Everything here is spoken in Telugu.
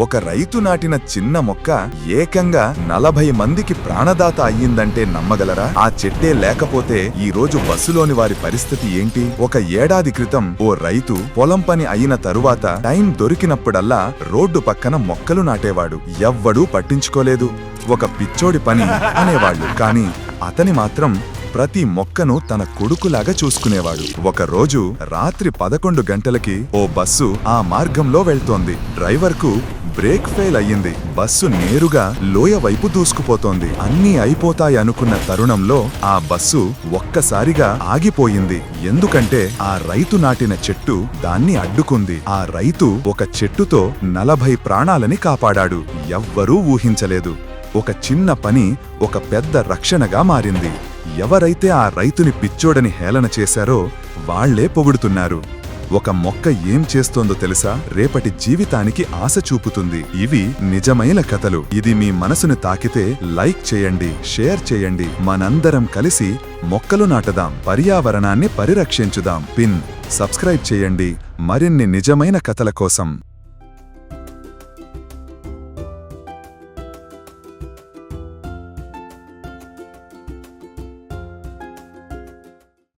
ఒక రైతు నాటిన చిన్న మొక్క ఏకంగా నలభై మందికి ప్రాణదాత అయ్యిందంటే నమ్మగలరా? ఆ చెట్టే లేకపోతే ఈ రోజు బస్సులోని వారి పరిస్థితి ఏంటి? ఒక ఏడాది క్రితం ఓ రైతు పొలం పని అయిన తరువాత టైం దొరికినప్పుడల్లా రోడ్డు పక్కన మొక్కలు నాటేవాడు. ఎవ్వడూ పట్టించుకోలేదు. ఒక పిచ్చోడి పని అనేవాళ్ళు. కాని అతని మాత్రం ప్రతి మొక్కను తన కొడుకులాగా చూసుకునేవాడు. ఒకరోజు రాత్రి పదకొండు గంటలకి ఓ బస్సు ఆ మార్గంలో వెళ్తోంది. డ్రైవర్కు బ్రేక్ ఫెయిల్ అయ్యింది. బస్సు నేరుగా లోయ వైపు దూసుకుపోతోంది. అన్నీ అయిపోతాయి అనుకున్న తరుణంలో ఆ బస్సు ఒక్కసారిగా ఆగిపోయింది. ఎందుకంటే ఆ రైతు నాటిన చెట్టు దాన్ని అడ్డుకుంది. ఆ రైతు ఒక చెట్టుతో నలభై ప్రాణాలని కాపాడాడు. ఎవ్వరూ ఊహించలేదు. ఒక చిన్న పని ఒక పెద్ద రక్షణగా మారింది. ఎవరైతే ఆ రైతుని పిచ్చోడని హేళన చేశారో వాళ్ళే పొగుడుతున్నారు. ఒక మొక్క ఏం చేస్తోందో తెలుసా? రేపటి జీవితానికి ఆశ చూపుతుంది. ఇవి నిజమైన కథలు. ఇది మీ మనసును తాకితే లైక్ చేయండి షేర్ చేయండి. మనందరం కలిసి మొక్కలు నాటదాం. పర్యావరణాన్ని పరిరక్షించుదాం. పిన్ సబ్స్క్రైబ్ చేయండి. మరిన్ని నిజమైన కథల కోసం